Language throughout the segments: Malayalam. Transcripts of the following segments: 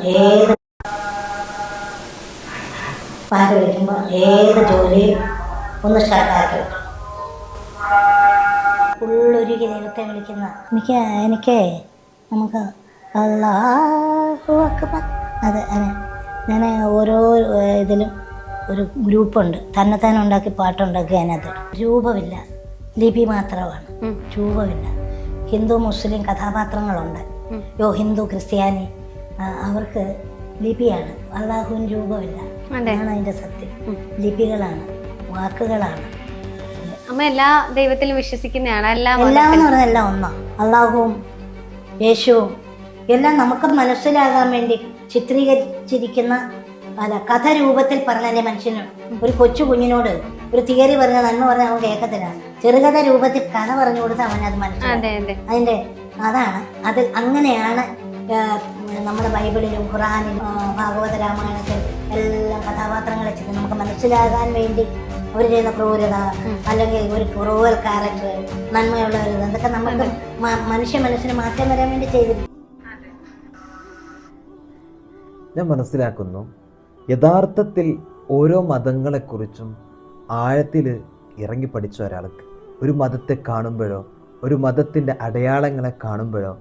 ഏത് പാട്ട് വിളിക്കുമ്പോൾ ഏത് ജോലിയും ഒന്ന് സ്റ്റാർട്ടാക്കി ഉള്ളൊരുക്കി ദൈവത്തെ വിളിക്കുന്ന എനിക്ക് എനിക്ക് നമുക്ക് അക്ബർ അത് ഞാൻ ഓരോ ഇതിലും ഒരു ഗ്രൂപ്പുണ്ട് തന്നെത്താനെ ഉണ്ടാക്കി പാട്ടുണ്ടാക്കി അതിനകത്ത് രൂപമില്ല ലിപി മാത്രമാണ്. രൂപമില്ല ഹിന്ദു മുസ്ലിം കഥാപാത്രങ്ങളുണ്ട്. യോ ഹിന്ദു ക്രിസ്ത്യാനി അവർക്ക് ലിപിയാണ്. അള്ളാഹുവിന് രൂപമില്ല. അതെ. അതാണ് അതിന്റെ സത്യം. ലിപികളാണ് വാക്കുകളാണ്. അമ്മ എല്ലാ ദൈവത്തിലും വിശ്വസിക്കുന്നതാണ്. എല്ലാ എല്ലാം. എന്ന് പറഞ്ഞാൽ എല്ലാം ഒന്നാ. അള്ളാഹുവും യേശുവും എല്ലാം നമുക്ക് മനസ്സിലാകാൻ വേണ്ടി ചിത്രീകരിച്ചിരിക്കുന്ന അല്ല കഥ രൂപത്തിൽ പറഞ്ഞാലേ മനുഷ്യന്. ഒരു കൊച്ചു കുഞ്ഞിനോട് ഒരു തിയറി പറഞ്ഞ നന്മ പറഞ്ഞാൽ അവൻ കേൾക്കത്തില്ല. ചെറുകഥ രൂപത്തിൽ കഥ പറഞ്ഞു കൊടുത്ത് അവനത് മനസ്സിലാക്കും അതിന്റെ അതെ. അതാണ്. അത് അങ്ങനെയാണ് നമ്മുടെ ബൈബിളിലും ഖുറാനിലും ഭാഗവത രാമായണത്തിൽ എല്ലാം കഥാപാത്രങ്ങളെ ചെയ്ത് നമുക്ക് മനസ്സിലാകാൻ വേണ്ടി അവർ ചെയ്യുന്ന ക്രൂരത അല്ലെങ്കിൽ ഒരു ക്രൂവൽ ക്യാരക്ടർ നന്മയുള്ള ഒരു ഇതൊക്കെ അതൊക്കെ നമുക്ക് മനുഷ്യ മനസ്സിന് മാറ്റം വരാൻ വേണ്ടി ചെയ്തിരുന്നു ഞാൻ മനസ്സിലാക്കുന്നു യഥാർത്ഥത്തിൽ ഓരോ മതങ്ങളെക്കുറിച്ചും ആഴത്തിൽ ഇറങ്ങി പഠിച്ച ഒരാൾക്ക് ഒരു മതത്തെ കാണുമ്പോഴോ ഒരു മതത്തിന്റെ അടയാളങ്ങളെ കാണുമ്പോഴോ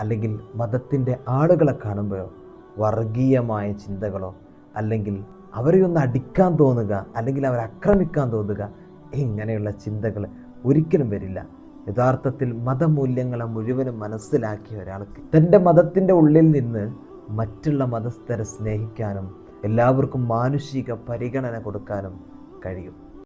അല്ലെങ്കിൽ മതത്തിന്റെ ആളുകളെ കാണുമ്പോഴോ വർഗീയമായ ചിന്തകളോ അല്ലെങ്കിൽ അവരെ ഒന്ന് അടിക്കാൻ തോന്നുക അല്ലെങ്കിൽ അവരെ ആക്രമിക്കാൻ തോന്നുക ഇങ്ങനെയുള്ള ചിന്തകൾ ഒരിക്കലും വരില്ല. യഥാർത്ഥത്തിൽ മതമൂല്യങ്ങളെ മുഴുവനും മനസ്സിലാക്കിയ ഒരാൾക്ക് തന്റെ മതത്തിന്റെ ഉള്ളിൽ നിന്ന് മറ്റുള്ള മതസ്ഥരെ സ്നേഹിക്കാനും എല്ലാവർക്കും മാനുഷിക പരിഗണന കൊടുക്കാനും കഴിയും.